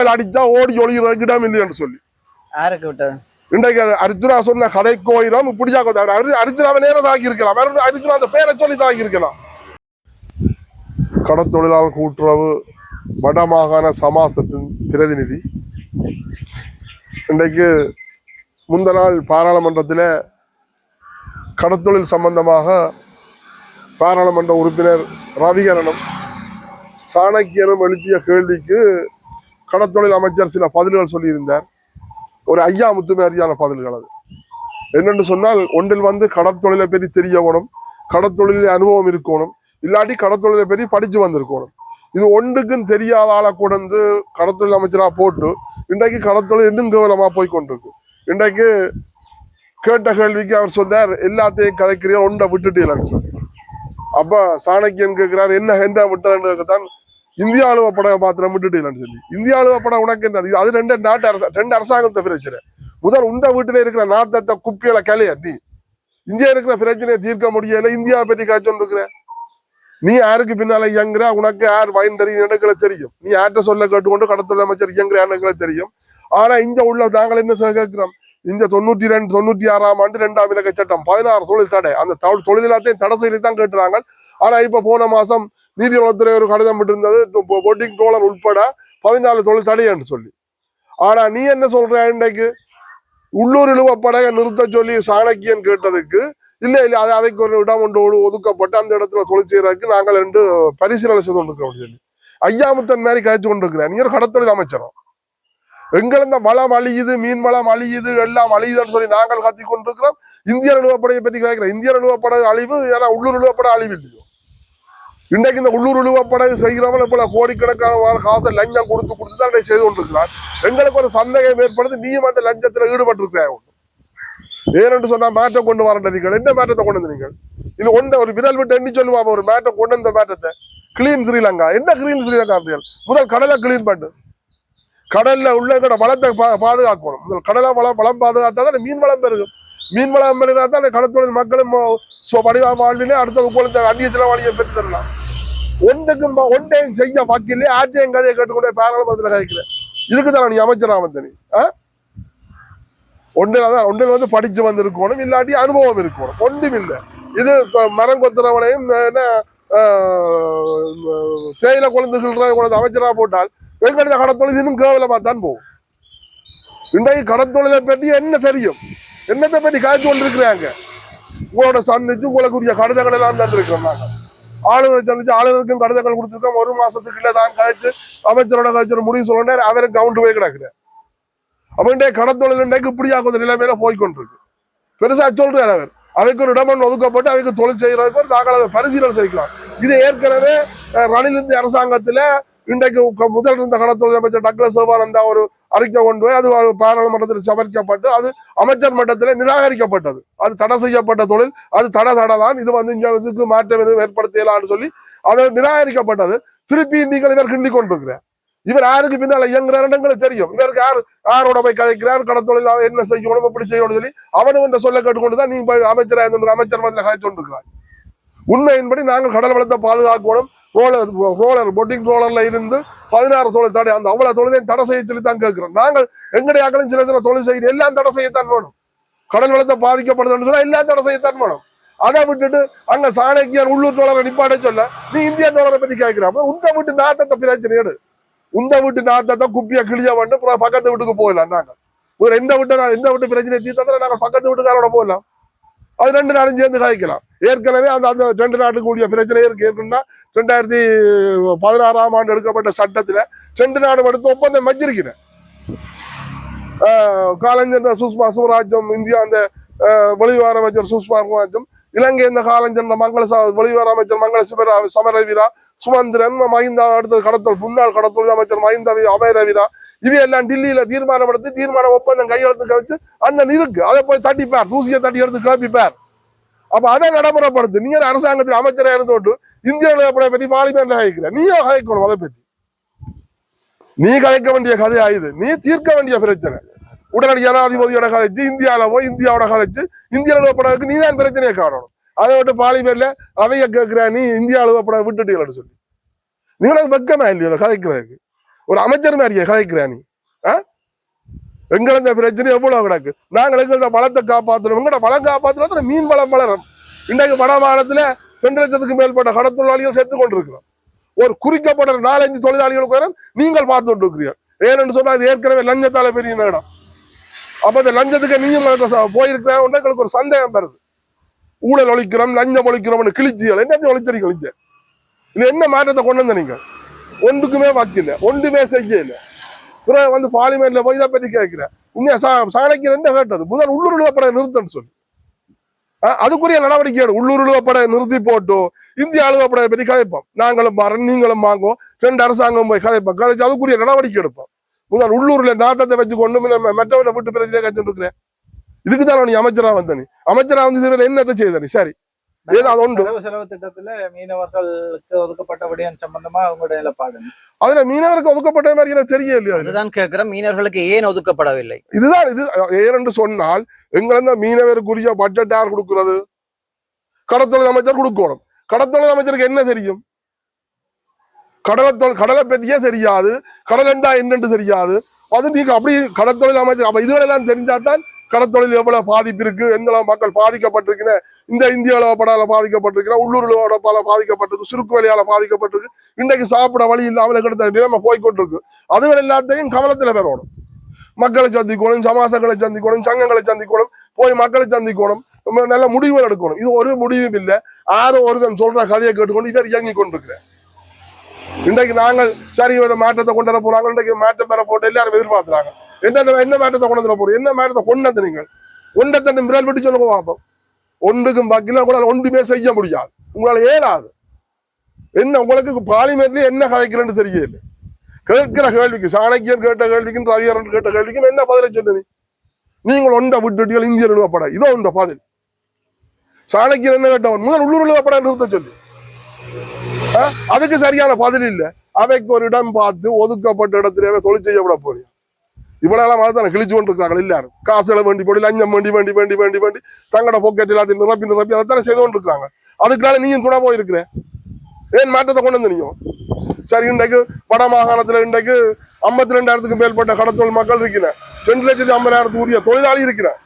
அடிச்சா ஓடி ஒளிகிறதுக்கு இடம் இல்லைன்னு சொல்லி. யாருக்கு விட்டது இன்றைக்கு அர்ஜுனா சொன்ன கதை கோயிலும் இப்படியா அர்ஜுனாவை நேரம் தாக்கி இருக்கலாம் அர்ஜுனா அந்த பேரை சொல்லி தாக்கி இருக்கலாம் கடத்தொழிலாளர் கூட்டுறவு வடமாகாண சமாசத்தின் பிரதிநிதி. இன்றைக்கு முந்த நாள் பாராளுமன்றத்தில் கடத்தொழில் சம்பந்தமாக பாராளுமன்ற உறுப்பினர் ரவிகரனும் சாணக்கியனும் எழுப்பிய கேள்விக்கு கடத்தொழில் அமைச்சர் சில பதில்கள் சொல்லியிருந்தார். ஒரு ஐயா முத்துமாரியான பதில்கள் அது. என்னென்று சொன்னால் ஒன்றில் வந்து கடற்தொழிலை பற்றி தெரியணும் கடற்தொழிலில் அனுபவம் இருக்கணும் இல்லாட்டி கடற்தொழிலை பற்றி படித்து வந்திருக்கணும் இது ஒன்றுக்கும் தெரியாத ஆளை கொண்டு கடற்தொழில் அமைச்சராக போட்டு இன்றைக்கு கடற்தொழில் இன்னும் கௌரவமாக போய் கொண்டிருக்கு. இன்றைக்கு கேட்ட கேள்விக்கு அவர் சொன்னார் எல்லாத்தையும் கதைக்கிறியா ஒன்றை விட்டுட்டீங்களான்னு சொல்லி அப்போ சாணக்கியன் கேட்கிறார் என்ன ஹெண்டா விட்டதுன்றதுக்கு தான் இந்திய அலுவ படம் பாத்திரம் விட்டுட்டீங்கன்னு சொல்லி. இந்திய அலுவ படம் உனக்கு என்ன? அது ரெண்டு நாட்டு அரசு ரெண்டு அரசாங்கத்தை பிரச்சனை. முதல் உண்ட வீட்டுல இருக்கிற நாத்தத்தை குப்பியில கலைய நீ. இந்தியா இருக்கிற பிரச்சனையை தீர்க்க முடியல. இந்தியாவை பற்றி காய்ச்சல் இருக்கிற நீ யாருக்கு பின்னால இயங்குற? உனக்கு யார் வயன் தெரியும் எனக்கு தெரியும். நீ யார்கிட்ட சொல்ல கேட்டுக்கொண்டு கடத்துள்ள அமைச்சர் இயங்குற எனக்கு தெரியும். ஆனா இங்க உள்ள நாங்கள் என்ன கேட்கிறோம்? இந்த தொண்ணூற்றி ரெண்டு தொண்ணூற்றி ஆறாம் ஆண்டு ரெண்டாம் இலக்க சட்டம் பதினாறு தொழில் தடை. அந்த தொழில் எல்லாத்தையும் தடை செய்து தான் கேட்டுறாங்க. ஆனா இப்ப போன மாசம் நீதிவளத்துறை ஒரு கடிதம் விட்டிருந்தது போட்டிங் டோலர் உட்பட பதினாலு தொழில் தடையன்னு என்று சொல்லி. ஆனா நீ என்ன சொல்ற இன்றைக்கு? உள்ளூர் இழுவப்படைய நிறுத்த சொல்லி சாணக்கியன் கேட்டதுக்கு இல்ல இல்ல அது அவைக்கு ஒரு இடம் ஒன்று ஒதுக்கப்பட்டு அந்த இடத்துல தொழில் செய்யறதுக்கு நாங்கள் என்று பரிசீலனை செய்து கொண்டிருக்கிறோம் சொல்லி. ஐயாமுத்தன் மாதிரி கழிச்சு கொண்டிருக்கிறேன் நீ ஒரு கடத்தொழில் அமைச்சரும் எங்கிருந்த வளம் அழியுது மீன் வளம் அழியுது எல்லாம் அழியுதுன்னு சொல்லி நாங்கள் கத்தி கொண்டிருக்கிறோம். இந்திய நிலுவப்படையை பற்றி கேட்கிறோம் இந்திய நிலுவப்படை அழிவு ஏன்னா உள்ளூர் நிலுவப்படை அழிவு இல்லையோ? இன்றைக்கு இந்த உள்ளூர் உழுவப்படகு செய்கிறவங்க போல கோடிக்கணக்கான காசை லஞ்சம் கொடுத்து கொடுத்து தான் செய்து கொண்டிருக்கிறார். எங்களுக்கு ஒரு சந்தேகம் ஏற்படுது. நீயும் அந்த லஞ்சத்தில் ஈடுபட்டிருக்கிறாய் ஏனென்று சொன்னா மாற்றம் கொண்டு வரண்ட நீங்கள். என்ன மாற்றத்தை கொண்டு வந்து நீங்கள்? இல்ல ஒன்றை ஒரு விரல் விட்டு எண்ணி சொல்லுவா ஒரு மாற்றம் கொண்டு வந்த மாற்றத்தை. கிளீன் ஸ்ரீலங்கா. என்ன கிளீன் ஸ்ரீலங்கா அப்படியல்? முதல் கடலை கிளீன் பண்ணு. கடல்ல உள்ள எங்களோட வளத்தை பா- பாதுகாக்கணும். முதல் கடலை வளம் வளம் பாதுகாத்தா தான் மீன் வளம் பெருகும். மீன் வளம் பெருகா தான் கடத்தொழில் மக்களும் சோ படிவா வாழ்விலே போல இந்த அந்நிய செலவாளியை பெற்று தரலாம். ஒன்றுக்கும் ஒன்றையும் செய்ய வாக்கிலே ஆற்றையும் கதையை கேட்டுக்கொண்டே பாராளுமன்றத்தில் கதைக்கிறேன். இதுக்கு தானே நீ அமைச்சரா வந்த நீ ஆ? ஒன்றில் தான் ஒன்றில் வந்து படிச்சு வந்திருக்கணும் இல்லாட்டி அனுபவம் இருக்கணும். ஒன்றும் இல்லை. இது மரம் கொத்துறவனையும் என்ன ஆஹ், தேயிலை குழந்தைகள் கொண்டு அமைச்சராக போட்டால் வெங்கடித கடத்தொழில் இன்னும் கேவலமாக தான் போகும். இன்றைக்கு கடத்தொழிலை பற்றி என்ன தெரியும்? என்னத்தை பற்றி காய்ச்சி கொண்டிருக்கிறாங்க? உங்களோட சந்திச்சு உங்களுக்குரிய கடிதங்கள் எல்லாம் தந்திருக்கோம் நாங்கள். ஆளுநர் சந்திச்சு ஆளுநருக்கும் கடிதங்கள் கொடுத்துருக்கோம். ஒரு மாசத்துக்குள்ள இல்லை தான் கழிச்சு அமைச்சரோட கழிச்சு முடிவு சொல்லணும் அவருக்கு கவுண்ட் போய் கிடக்குறேன் அப்படின்ட்டு இன்றைய கடத்தொழில் இன்றைக்கு இப்படியா கொஞ்சம் நிலைமையில போய்கொண்டிருக்கு பெருசா சொல்றாரு அவர். அவைக்கு ஒரு இடம் ஒதுக்கப்பட்டு அவைக்கு தொழில் செய்யறதுக்கு நாங்கள் அதை பரிசீலனை செய்யலாம். இது ஏற்கனவே அஹ், ரணில் இந்திய அரசாங்கத்துல இன்றைக்கு முதல் இருந்த கடத்தொழில் அமைச்சர் டக்ளஸ் சிவானந்தா ஒரு அறிக்கை கொண்டு போய் அது பாராளுமன்றத்தில் சமர்க்கப்பட்டு அது அமைச்சர் மட்டத்தில் நிராகரிக்கப்பட்டது. அது தடை செய்யப்பட்ட தொழில் அது தடை தடை தான் இது வந்து இதுக்கு மாற்றம் எதுவும் ஏற்படுத்தலாம்னு சொல்லி அது நிராகரிக்கப்பட்டது. திருப்பி நீங்கள் இவர் கிண்டி கொண்டிருக்கிறார். இவர் யாருக்கு பின்னால் இயங்குறாருன்னு தெரியும். இவருக்கு யார் யாரோட போய் கதைக்கிறார்? கடத்தொழில் என்ன செய்யணும் எப்படி செய்யணும்னு சொல்லி அவனும் என்ற சொல்ல கேட்டுக்கொண்டு தான் நீங்கள் அமைச்சராக அமைச்சர் மத்தியில் கதைச்சு கொண்டிருக்கிறார் உண்மையின்படி நாங்கள் கடல் வளத்தை பாதுகாக்கணும். ரோலர் ரோலர் பொட்டிங் ரோலர்ல இருந்து பதினாறு தொழில் தடை அந்த அவ்வளவு தொழிலையும் தடை செய்ய சொல்லி தான் கேட்கிறோம். நாங்கள் எங்களுடைய ஆக்களும் சில சில தொழில் செய்யணும் எல்லாம் தடை செய்யத்தான் வேணும். கடல் வளத்தை பாதிக்கப்படுதுன்னு சொன்னா எல்லாம் தடை செய்யத்தான் வேணும். அதை விட்டுட்டு அங்க சாணக்கியன் உள்ளூர் தோழரை நிப்பாட்ட சொல்ல நீ இந்திய தோழரை பத்தி கேட்கிறான் உண்ட வீட்டு நாட்டத்தை பிரச்சனை எடு. உந்த வீட்டு நாட்டத்தை குப்பிய கிழிய வந்து பக்கத்து வீட்டுக்கு போயிடலாம் நாங்க. ஒரு எந்த வீட்டு எந்த வீட்டு பிரச்சனை தீர்த்தா நாங்க பக்கத்து வீட்டுக்காரோட போயிடலாம் அது ரெண்டு நாடும் சேர்ந்து கதைக்கலாம் ஏற்கனவே அந்த அந்த ரெண்டு நாட்டுக்கு கூடிய பிரச்சனை இருக்கு. இருக்குன்னா ரெண்டாயிரத்தி பதினாறாம் ஆண்டு எடுக்கப்பட்ட சட்டத்துல ரெண்டு நாடு எடுத்து ஒப்பந்தம் வச்சிருக்கிறேன். ஆஹ் காலஞ்சென்ற சுஷ்மா சுவராஜ்யம் இந்தியா அந்த வெளிவார அமைச்சர் சுஷ்மா சுவராஜ்யம் இலங்கை இந்த காலஞ்சென்ற மங்கள வெளிவார அமைச்சர் மங்கள சிவரா சமரவீரா சுமந்திரன் மஹிந்தா அடுத்தது கடத்தல் முன்னாள் கடத்தல் அமைச்சர் மஹிந்தா அபயரவீரா இவையெல்லாம் டில்லியில தீர்மானம் எடுத்து தீர்மானம் ஒப்பந்தம் கையெழுத்து கழிச்சு அந்த இருக்கு அதை போய் தட்டிப்பார் தூசியை தட்டி எடுத்து கிளப்பிப்பார். அப்ப அதை நடைமுறைப்படுத்து. நீங்க அரசாங்கத்தில் அமைச்சரை இருந்தோட்டு இந்திய நிலப்படை பற்றி பார்லிமெண்ட்ல கதைக்கிற நீயும் கதைக்கணும் அதை பற்றி நீ கதைக்க வேண்டிய கதை ஆயுது. நீ தீர்க்க வேண்டிய பிரச்சனை. உடனடி ஜனாதிபதியோட கதைச்சு இந்தியாவில போய் இந்தியாவோட கதைச்சு இந்திய நிலப்படத்துக்கு நீ தான் பிரச்சனையை காணணும். அதை விட்டு பார்லிமெண்ட்ல அவைய கேட்கிற நீ இந்திய அலுவலப்பட விட்டுட்டீங்கன்னு சொல்லி. நீங்களும் வெக்கமா இல்லையா கதைக்கிறதுக்கு ஒரு அமைச்சர் மாதிரியே கதைக்கிறா நீ. ஆ? எங்கள பிரச்சனை எவ்வளவு கிடக்கு? நாங்கள் எங்களை வளத்தை காப்பாற்றணும் எங்களோட பழம் காப்பாற்றுறதுல மீன் வளம் வளரும். இன்றைக்கு வட மாநிலத்துல ரெண்டு லட்சத்துக்கு மேற்பட்ட கடத்தொழிலாளிகள் செத்து கொண்டிருக்கிறோம். ஒரு குறிக்கப்பட்ட நாலஞ்சு தொழிலாளிகளுக்கு நீங்கள் பார்த்து கொண்டு இருக்கிறீர்கள் ஏன்னு சொன்னா அது ஏற்கனவே லஞ்சத்தால பெரிய இடம். அப்ப இந்த லஞ்சத்துக்கு நீயும் போயிருக்கிறேன். எங்களுக்கு ஒரு சந்தேகம் வருது. ஊழல் ஒழிக்கிறோம் லஞ்சம் ஒழிக்கிறோம்னு கிழிச்சியல் என்னத்தையும் ஒழிச்சறி கிழிச்ச இது என்ன மாற்றத்தை கொண்டு வந்த நீங்க? ஒன்றுக்குமே வைக்கல ஒன்றுமே செய்யல பிறகு வந்து பார்லிமெண்ட்ல போய் இதை பற்றி கேட்கிறேன். உண்மையா சா சாணக்கியர் என்ன கேட்டது? முதல் உள்ளூர் உழுவப்பட நிறுத்தன்னு சொல்லி. அதுக்குரிய நடவடிக்கை எடு. உள்ளூர் உழுவப்பட நிறுத்தி போட்டு இந்திய அலுவலப்படையை பற்றி கதைப்போம். நாங்களும் மாறோம் நீங்களும் வாங்குவோம். ரெண்டு அரசாங்கம் போய் கதைப்போம். கதைச்சு அதுக்குரிய நடவடிக்கை எடுப்போம். முதல் உள்ளூர்ல நாட்டத்தை வச்சு கொண்டு போய் மற்றவரை விட்டு பிரச்சனை கற்றுட்டு இருக்கிறேன். இதுக்கு தான் நீ அமைச்சரா வந்த நீ. அமைச்சரா வந்து இதுல என்னத்தை செய்த நீ? சரி. செலவு திட்டத்துல மீனவர்களுக்கு ஒதுக்கப்பட்ட விடயம் சம்பந்தமா அவங்களுடைய நிலப்பாடு அதுல மீனவருக்கு ஒதுக்கப்பட்ட மாதிரி எனக்கு தெரியலையா அதுல. அதுதான் கேட்கிறேன் மீனவர்களுக்கு ஏன் ஒதுக்கப்படவில்லை? இதுதான் இது ஏனென்று சொன்னால் எங்கள மீனவருக்குரிய பட்ஜெட் யார் கொடுக்கிறது? கடத்தொழில் அமைச்சர் கொடுக்கணும். கடத்தொழில் அமைச்சருக்கு என்ன தெரியும்? கடலத்தொழில் கடலை பற்றியே தெரியாது. கடல் என்றா என்னென்று தெரியாது. அது நீங்க அப்படி கடத்தொழில் அமைச்சர் அப்ப இதுகளெல்லாம் தெரிஞ்சாதான் கடத்தொழில் எவ்வளவு பாதிப்பு இருக்கு எந்த மக்கள் பாதிக்கப்பட்டிருக்கிற இந்த இந்திய படால பாதிக்கப்பட்டிருக்கிற உள்ளூர்ல பல பாதிக்கப்பட்டிருக்கு. சுருக்கு வழியால பாதிக்கப்பட்டிருக்கு. இன்றைக்கு சாப்பிட வழி இல்லாமல் கிடத்த நிலைமை போய்கொண்டிருக்கு. அதுகள் எல்லாத்தையும் கவனத்துல பெறணும். மக்களை சந்திக்கணும் சமாசங்களை சந்திக்கணும் சங்கங்களை சந்திக்கணும் போய் மக்களை சந்திக்கணும் ரொம்ப நல்ல முடிவுகள் எடுக்கணும். இது ஒரு முடிவும் இல்லை. யாரோ ஒருத்தன் சொல்ற கதையை கேட்டுக்கொண்டு இவர் இயங்கி கொண்டிருக்கிறேன் இன்றைக்கு நாங்கள் சரி வித மாற்றத்தை கொண்டு வர போறாங்க. இன்றைக்கு மாற்றம் பெற போட்டு எல்லாரும் எதிர்பார்த்துறாங்க என்ன என்ன மாற்றத்தை கொண்டு வர போறோம்? என்ன மாற்றத்தை கொண்டு வந்து நீங்கள்? ஒன்றை தன்னை விட்டு சொல்லுங்க பார்ப்போம் ஒன்றுக்கும் பக்கில உங்களால் ஒன்றுமே செய்ய முடியாது. உங்களால் ஏறாது என்ன உங்களுக்கு பார்லிமெண்ட்லயே என்ன கதைக்கிறேன்னு தெரியல கேட்கிற கேள்விக்கு சாணக்கியன் கேட்ட கேள்விக்கும் ரவிகரன் கேட்ட கேள்விக்கும் என்ன பதிலை சொல்லு நீ? நீங்கள் ஒன்றை விட்டுட்டீர்கள் இந்திய நிறுவப்பட இதோ உண்ட பதில். சாணக்கியன் என்ன கேட்டவன்? முதல் உள்ளூர் நிறுவப்பட நிறுத்த சொல்லு. அதுக்கு சரியான பதில் இல்ல. அவைக்கு ஒரு இடம் பார்த்து ஒதுக்கப்பட்ட இடத்திலேயே தொழில் செய்யப்பட விட போறீங்க இவ்வளவு மாதிரி கிழிச்சு கொண்டு இருக்காங்க எல்லாரும் காசுகளை வேண்டி போடி லஞ்சம் வேண்டி வேண்டி வேண்டி வேண்டி வேண்டி தங்களோட பொக்கெட் எல்லாத்தையும் நிரப்பி நிரப்பி அதைத்தானே செய்து கொண்டு இருக்காங்க அதுக்குனால நீயும் துணை போயிருக்கிற. ஏன் மாற்றத்தை கொண்டு வந்து நீயும்? சரி இன்றைக்கு வட மாகாணத்தில் இன்றைக்கு ஐம்பத்தி ரெண்டாயிரத்துக்கு மேற்பட்ட கடத்தொழில் மக்கள் இருக்கிறேன் ரெண்டு லட்சத்தி ஐம்பதாயிரத்துக்கு உரிய தொழிலாளி இருக்கிறேன்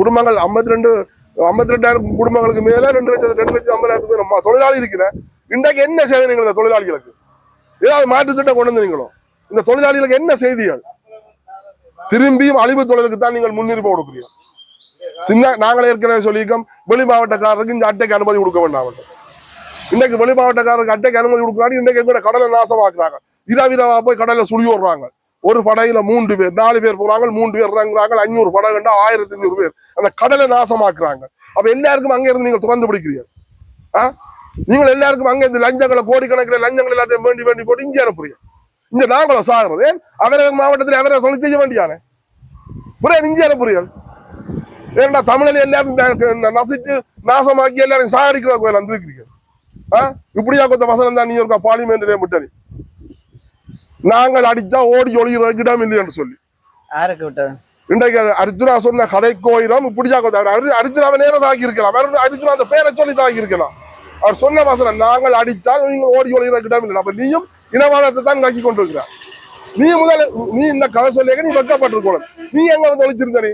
குடும்பங்கள் ஐம்பத்தி ரெண்டு ஐம்பத்தி ரெண்டாயிரம் குடும்பங்களுக்கு மேல ரெண்டு லட்சத்து ரெண்டு லட்சத்தி ஐம்பதாயிரத்துக்கு தொழிலாளி இருக்கிறேன் இன்றைக்கு என்ன செய்தி தொழிலாளிகளுக்கு? ஏதாவது மாற்றுத்திட்டம் கொண்டு வந்தீங்களோ? இந்த தொழிலாளிகளுக்கு என்ன செய்திகள்? திரும்பியும் அழிவு தொழிலுக்கு தான் நீங்கள் முன்னுரிமை கொடுக்குறீங்க நாங்களே ஏற்கனவே சொல்லியிருக்கோம் வெளி மாவட்டக்காரருக்கு இந்த அட்டைக்கு அனுமதி கொடுக்க வேண்டாம் இன்னைக்கு வெளி மாவட்டக்காரருக்கு அட்டைக்கு அனுமதி கொடுக்குறாங்க இன்னைக்கு எங்கட கடலை நாசமாக்குறாங்க. இரவிரவா போய் கடலை சுழி விடுறாங்க ஒரு படையில மூன்று பேர் நாலு பேர் போறாங்க மூன்று பேர் இறங்குறாங்க ஐநூறு படை கண்டா ஆயிரத்தி ஐநூறு பேர். அந்த கடலை நாசமாக்குறாங்க. அப்ப எல்லாருக்கும் அங்க இருந்து நீங்க திறந்து பிடிக்கிறீங்க ஆஹ் நீங்கள் எல்லாருக்கும் அங்க இருந்து லஞ்சங்களை கோடிக்கணக்கில் லஞ்சங்கள் எல்லாத்தையும் வேண்டி வேண்டி போட்டு இங்கே அனுப்புறீங்க. இங்க நாங்களும் சாகுறது அவரவர் மாவட்டத்தில் அவரை தொழில் செய்ய வேண்டியானே புரிய இங்கே அனுப்புறீர்கள். ஏன்னா தமிழில் எல்லாரும் ந- நசிச்சு நாசமாக்கி எல்லாரும் சாகடிக்கிற கோயில் வந்திருக்கிறீங்க ஆ? இப்படியா கொத்த வசனம் தான் நீ இருக்கா? பார்லிமெண்ட்லேயே முட்டனி நாங்கள் அடிச்சா ஓடி ஒளிகிறதுக்கு இடம் இல்லை என்று சொல்லி. யாருக்கு விட்டது? இன்றைக்கு அர்ஜுனா சொன்ன கதை கோயிலும் இப்படியா கொத்த அர்ஜுனாவை நேரம் தாக்கி இருக்கலாம் அர்ஜுனா அந்த பேரை சொல்லி தாக்கி இருக்கலாம் அவர் சொன்ன வசனம் நாங்கள் அடித்தால் நீங்கள் ஓடி ஒளிகிறதுக்கு இடம் இல்லை அப்ப நீயும் இனவாதத்தை தான் தாக்கி கொண்டிருக்கிறார் நீ முதல் நீ இந்த கதை சொல்லியாக நீ வெக்கப்பட்டிருக்கணும் நீ எங்க வந்து ஒழிச்சிருந்த நீ?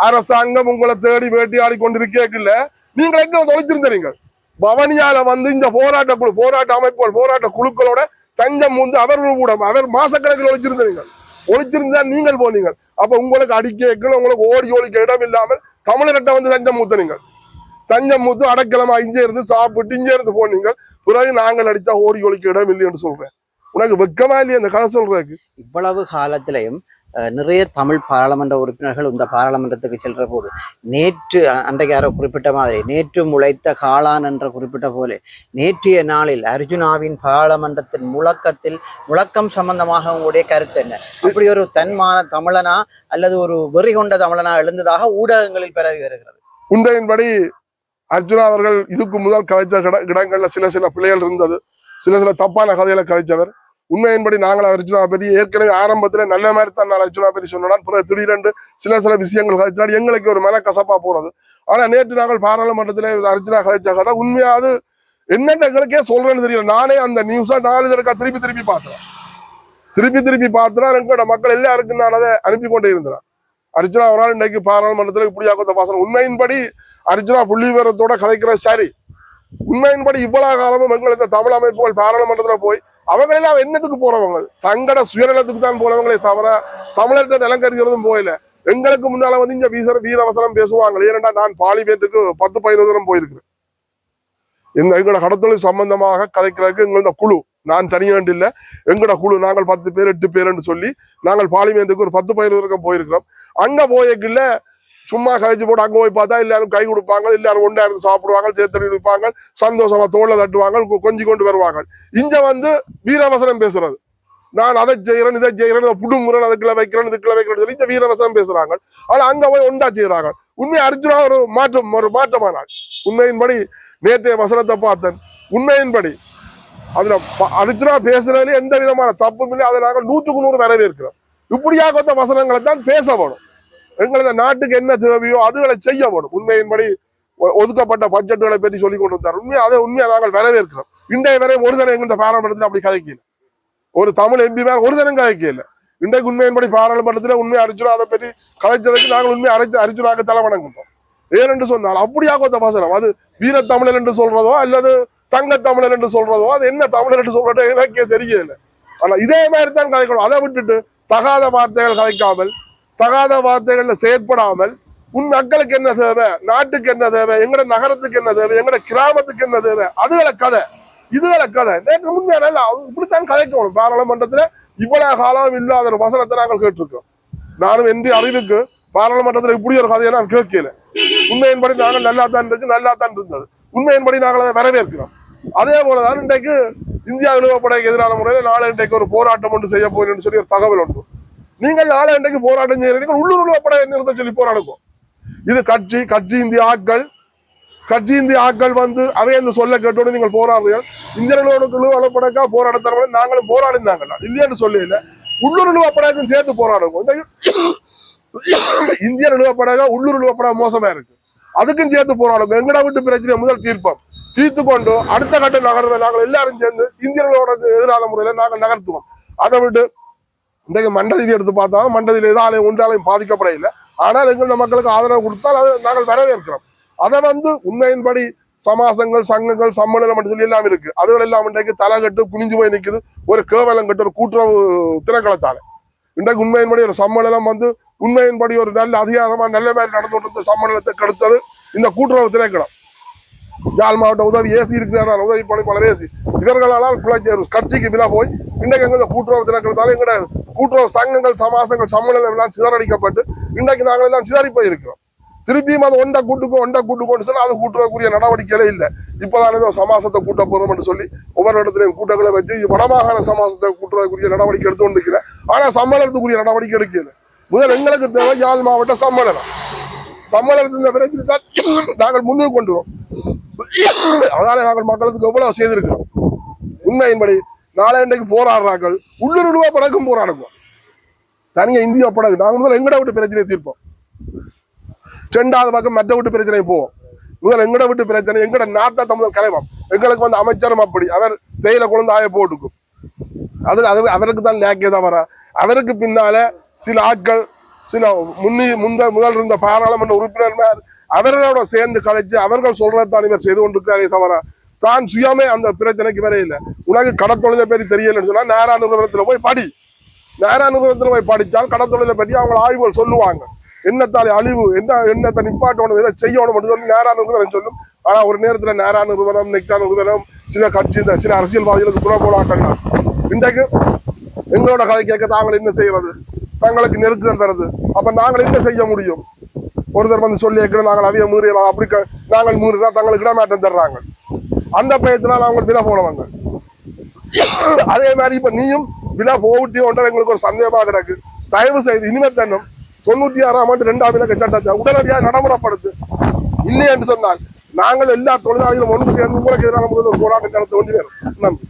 அரசாங்கம் உங்களை தேடி வேட்டையாடி கொண்டிருக்கேக்கில்ல நீங்கள் எங்க வந்து ஒழிச்சிருந்த நீங்கள்? பவனியால வந்து இந்த போராட்ட குழு போராட்ட அமைப்புகள் போராட்ட குழுக்களோட தஞ்சம் வந்து அவர்கள் கூட அவர் மாசக்கணக்கில் ஒழிச்சிருந்த நீங்கள். ஒழிச்சிருந்தா நீங்கள் போனீங்க அப்ப உங்களுக்கு அடிக்க உங்களுக்கு ஓடி ஒழிக்க இடம் இல்லாமல் தமிழர்கிட்ட வந்து தஞ்சம் மூத்த நீங்கள். தஞ்சம் மூத்து அடக்கலமா இங்கே இருந்து சாப்பிட்டு இங்கே இருந்து போனீங்க. பிறகு நாங்கள் அடித்தா ஓடி ஒழிக்க இடம் இல்லைன்னு சொல்றேன். உனக்கு வெக்கமா இல்லையா அந்த கதை சொல்றதுக்கு? இவ்வளவு காலத்திலையும் நிறைய தமிழ் பாராளுமன்ற உறுப்பினர்கள் இந்த பாராளுமன்றத்துக்கு செல்ற போது நேற்று அன்றைக்கு யாரோ குறிப்பிட்ட மாதிரி நேற்று முளைத்த காளான் என்ற குறிப்பிட்ட போல நேற்றைய நாளில் அர்ஜுனாவின் பாராளுமன்றத்தின் முழக்கத்தில் முழக்கம் சம்பந்தமாக உங்களுடைய கருத்து என்ன? அப்படி ஒரு தன்மான தமிழனா அல்லது ஒரு வெறி கொண்ட தமிழனா எழுந்ததாக ஊடகங்களில் பரவி வருகிறது. உண்மையின்படி அர்ஜுனா அவர்கள் இதுக்கு முதல் கதைச்ச இடங்கள்ல சில சில பிள்ளைகள் இருந்தது. சில சில தப்பான கதைகளை கதைச்சவர் உண்மையின்படி நாங்கள் அர்ஜுனா பெரிய ஏற்கனவே ஆரம்பத்துல நல்ல மாதிரி தான் நான் அர்ஜுனா பெரிய சொன்னான். பிறகு திடீரென்று சில சில விஷயங்கள் கதைச்சினால் எங்களுக்கு ஒரு மன கசப்பா போறது ஆனா நேற்று நாங்கள் பாராளுமன்றத்திலே அர்ஜுனா கதைச்ச கதை உண்மையாவது என்னென்ன எங்களுக்கே சொல்றேன்னு தெரியல. நானே அந்த நியூஸா நாலு தடக்கா திருப்பி திருப்பி பார்த்தேன் திருப்பி திருப்பி பார்த்தனா எங்களோட மக்கள் எல்லாருக்கும் நான் அதை அனுப்பி கொண்டே இருந்தேன். அர்ஜுனா அவரால் நாள் இன்னைக்கு பாராளுமன்றத்தில் இப்படியாக பாசனம் உண்மையின்படி அர்ஜுனா புள்ளி விவரத்தோட கதைக்கிறது சரி. உண்மையின்படி இவ்வளவு காலமும் எங்கள் இந்த தமிழ் அமைப்புகள் பாராளுமன்றத்தில் போய் அவங்க எல்லாம் என்னத்துக்கு போறவங்க? தங்கட சுயநலத்துக்கு தான் போறவங்களே தவிர தமிழர்கிட்ட நிலம் கருதுறதும் போயில எங்களுக்கு முன்னால வந்து இங்க வீசர வீரவசனம் பேசுவாங்க. ஏனென்றா நான் பாலிமேட்டுக்கு பத்து பதினோரு தூரம் போயிருக்கிறேன். இந்த எங்களோட கடத்தொழில் சம்பந்தமாக கதைக்கிறதுக்கு எங்களோட குழு நான் தனியாண்டு இல்லை. எங்கட குழு நாங்கள் பத்து பேர் எட்டு பேர்னு சொல்லி நாங்கள் பார்லிமெண்ட்டுக்கு ஒரு பத்து பதினோரு வரைக்கும் போயிருக்கிறோம். அங்கே போயக்கில்ல சும்மா கழிச்சு போட்டு அங்கே போய் பார்த்தா எல்லாரும் கை கொடுப்பாங்க எல்லாரும் ஒன்றா இருந்து சாப்பிடுவாங்க சேர்த்தடி இருப்பாங்க சந்தோஷமா தோலை தட்டுவாங்க கொஞ்சம் கொண்டு வருவாங்க. இங்க வந்து வீரவசனம் பேசுறது. நான் அதை செய்யறேன் இதை செய்யறேன் இதை புடுங்குறேன் அதுக்குள்ள வைக்கிறேன் இதுக்குள்ள வைக்கிறேன் சொல்லி இந்த வீரவசனம் பேசுறாங்க. ஆனா அங்க போய் ஒன்றா செய்யறாங்க உண்மை அர்ஜுனா ஒரு மாற்றம் ஒரு மாற்றமானாள் உண்மையின்படி நேற்றைய வசனத்தை பார்த்தேன். உண்மையின்படி அதுல ப- பேசுறதுல எந்த விதமான தப்பும் இல்லை. அதை நாங்கள் நூற்றுக்கு நூறு வரவேற்கிறோம். இப்படியாக வசனங்களை தான் பேசப்படும் எங்களது நாட்டுக்கு என்ன தேவையோ அதுகளை செய்யப்படும் உண்மையின்படி ஒதுக்கப்பட்ட பட்ஜெட்டுகளை பற்றி சொல்லி கொண்டு வந்தார் உண்மையை அதை உண்மையை நாங்கள் வரவேற்கிறோம். இன்றைய வரை ஒரு தடவை எங்கள் பாராளுமன்றத்தில் அப்படி கதைக்கல ஒரு தமிழ் எம்பி மேல ஒரு தினம் கதைக்கல இன்றைக்கு உண்மையின்படி பாராளுமன்றத்தில் உண்மை அர்ஜுனா அதை பற்றி கதைச்சதுக்கு நாங்கள் உண்மை அரைச்சு அர்ஜுனாக்கு தலை வணங்குகிறோம். ஏனென்று சொன்னால் அப்படியாக ஒரு வசனம் அது வீரத்தமிழர் என்று சொல்றதோ அல்லது தங்க தமிழர் என்று சொல்றதோ அது என்ன தமிழர் என்று சொல்றதோ எனக்கே தெரியல ஆனா இதே மாதிரி தான் கதைக்கணும் அதை விட்டுட்டு தகாத வார்த்தைகள் கதைக்காமல் தகாத வார்த்தைகள்ல செயற்படாமல் உன் மக்களுக்கு என்ன தேவை? நாட்டுக்கு என்ன தேவை? எங்கட நகரத்துக்கு என்ன தேவை? எங்கட கிராமத்துக்கு என்ன தேவை? அதுகளை கதை. இதுகளை கதை. நேற்று முன்னாடி இப்படித்தான் கதைக்கணும் பாராளுமன்றத்துல இவ்வளவு காலம் இல்லாத ஒரு வசனத்தை நாங்கள் கேட்டிருக்கோம் நானும் எந்த அறிவுக்கு பாராளுமன்றத்துல இப்படி ஒரு கதையை நான் கேட்கல. உண்மையின்படி நாங்கள் நல்லா தான் இருக்கு நல்லா தான் இருந்தது. உண்மையின்படி நாங்கள் அதை வரவேற்கிறோம். அதே போலதான் இன்றைக்கு இந்தியா நிறுவப்படைக்கு எதிரான முறையில் நாளை இன்றைக்கு ஒரு போராட்டம் ஒன்று செய்ய போகிறேன்னு சொல்லி ஒரு தகவல் உண்டு. நீங்கள் நாளை இன்றைக்கு போராட்டம் செய்யறீங்க உள்ளூர் நிறுவப்படை நிறுத்த சொல்லி போராடுவோம். இது கட்சி கட்சி இந்திய ஆட்கள் கட்சி இந்திய ஆட்கள் வந்து அவை இந்த சொல்ல கேட்டோடு நீங்கள் போராடுறீர்கள் இந்திய நிறுவனக்குழு போராட தரவங்க நாங்களும் போராடினாங்களா இல்லையான்னு சொல்லல. உள்ளூர் நிறுவப்படைக்கும் சேர்த்து போராடுவோம். இன்றைக்கு இந்திய நிறுவப்படக உள்ளூர் நிறுவப்பட மோசமா இருக்கு. அதுக்கும் சேர்த்து போராடும் எங்கடா விட்டு பிரச்சனை முதல் தீர்ப்போம். தீர்த்து கொண்டு அடுத்த கட்ட நகர்வை நாங்கள் எல்லாரும் சேர்ந்து இந்தியர்களோட எதிரான முறையில நாங்கள் நகர்த்துவோம். அதை விட்டு இன்றைக்கு மண்டதிவி எடுத்து பார்த்தா மண்டதியில் எதாலையும் ஒன்றாலையும் பாதிக்கப்படையில்லை ஆனால் எங்கள் மக்களுக்கு ஆதரவு கொடுத்தால் அதை நாங்கள் வரவேற்கிறோம். அதை வந்து உண்மையின்படி சமாசங்கள் சங்கங்கள் சம்மநில என்று சொல்லி எல்லாம் இருக்கு. அதுகள் எல்லாம் இன்றைக்கு தலை கட்டு குனிஞ்சு போய் நிற்குது ஒரு கேவலம் கட்டு ஒரு கூட்டுறவு திணைக்களத்தால. இன்றைக்கு உண்மையின்படி ஒரு சம்மேளனம் வந்து உண்மையின்படி ஒரு நல்ல அதிகாரமா நல்ல மாதிரி நடந்து கொண்டிருந்த சம்மேளனத்தை கெடுத்தது இந்த கூட்டுறவு திரைக்கடம் யாழ் மாவட்ட உதவி ஏசி இருக்கிறார் உதவி பணிப்பாளர் ஏசி. இவர்களால் பிழைச்ச கட்சிக்கு விழா போய் இன்றைக்கு எங்க இந்த கூட்டுறவு தினக்கிறதால எங்கட கூட்டுறவு சங்கங்கள் சமாசங்கள் சம்மேளனம் எல்லாம் சிதறடிக்கப்பட்டு இன்றைக்கு நாங்கள் எல்லாம் சிதறி போயிருக்கிறோம். திருப்பியும் அது ஒண்டை கூட்டுக்கோ ஒண்டை கூட்டுக்கோன்னு சொல்லி அது கூட்டுறதுக்குரிய நடவடிக்கைகளே இல்லை. இப்போதான் ஏதோ சமாசத்தை கூட்ட போகிறோம்னு சொல்லி ஒவ்வொரு இடத்துலையும் கூட்டங்களை வச்சு வடமாகாண சமாசத்தை கூட்டுறதுக்குரிய நடவடிக்கை எடுத்து கொண்டிருக்கிறேன் ஆனால் சம்மேளனத்துக்குரிய நடவடிக்கை எடுக்கல. முதல் எங்களுக்கு தேவை யாழ் மாவட்ட சம்மேளனம். சம்மேளனத்தின் பிரச்சனை தான் நாங்கள் முன்னுக்கு கொண்டு வரோம். அதனால நாங்கள் மக்களுக்கு எவ்வளவு செய்திருக்கிறோம். உண்மையின்படி நாளை இன்றைக்கு போராடுறார்கள். உள்ளூர் ரூபா படக்கும் போராடுவோம். தனியாக இந்தியா படகு. நாங்கள் முதல்ல எங்கட விட்டு பிரச்சனையை தீர்ப்போம். ரெண்டாவது பக்கம் மற்ற விட்டு பிரச்சனை போவோம். முதல் எங்கட விட்டு பிரச்சனை எங்கட நாட்டை தமிழ் கலைவம். எங்களுக்கு வந்து அமைச்சரும் அப்படி. அவர் தேயில குழந்தை ஆய போட்டுக்கும். அது அது அவருக்கு தான் லேக்கே தவிர அவருக்கு பின்னால சில ஆட்கள் சில முன்னி முந்த முதல் இருந்த பாராளுமன்ற உறுப்பினர் அவர்களோட சேர்ந்து கலைச்சு அவர்கள் சொல்றதான் இவர் செய்து கொண்டிருக்கிறாரே தவிர தான் சுயமே அந்த பிரச்சனைக்கு வரே இல்லை. உனக்கு கடத்தொழிலை பற்றி தெரியலன்னு சொன்னா நேரா நிறுவனத்துல போய் படி. நேரா நிறுவனத்துல போய் படித்தால் கடத்தொழிலை பற்றி அவங்க ஆய்வுகள் சொல்லுவாங்க. என்னத்தாலே அழிவு என்ன என்னத்தை நிப்பாட்டணும் எதை செய்யணும் மட்டும் சொல்லி நேரா சொல்லும். ஆனா ஒரு நேரத்துல நேரான நிறுவனம் நெக்டான நிறுவனம் சில கட்சி இந்த சில அரசியல்வாதிகளுக்கு துணை போலாக்கணும் இன்றைக்கு எங்களோட கதை கேட்க தாங்கள் என்ன செய்யறது? தங்களுக்கு நெருக்குதல் தருது. அப்ப நாங்கள் என்ன செய்ய முடியும்? ஒருத்தர் வந்து சொல்லி வைக்கிறோம் நாங்கள் அவைய மீறியலாம் அப்படி நாங்கள் மீறினா தங்களுக்கு இடமாற்றம் தர்றாங்க. அந்த பயத்தினால் அவங்க விலை போனவங்க. அதே மாதிரி இப்ப நீயும் விழா போகட்டியோன்ற எங்களுக்கு ஒரு சந்தேகமா கிடக்கு. தயவு செய்து இனிமே தன்னும் தொண்ணூத்தி ஆறாம் ஆண்டு ரெண்டாம் இலக்க சட்டத்தை உடனடியாக நடைமுறைப்படுத்து. இல்லை என்று சொன்னால் நாங்கள் எல்லா தொழிலாளிகளும் ஒன்று சேர்ந்து உங்களுக்கு எதிரான முதல்வர் போராட்டம் நடத்த வேண்டி வரும். நன்றி.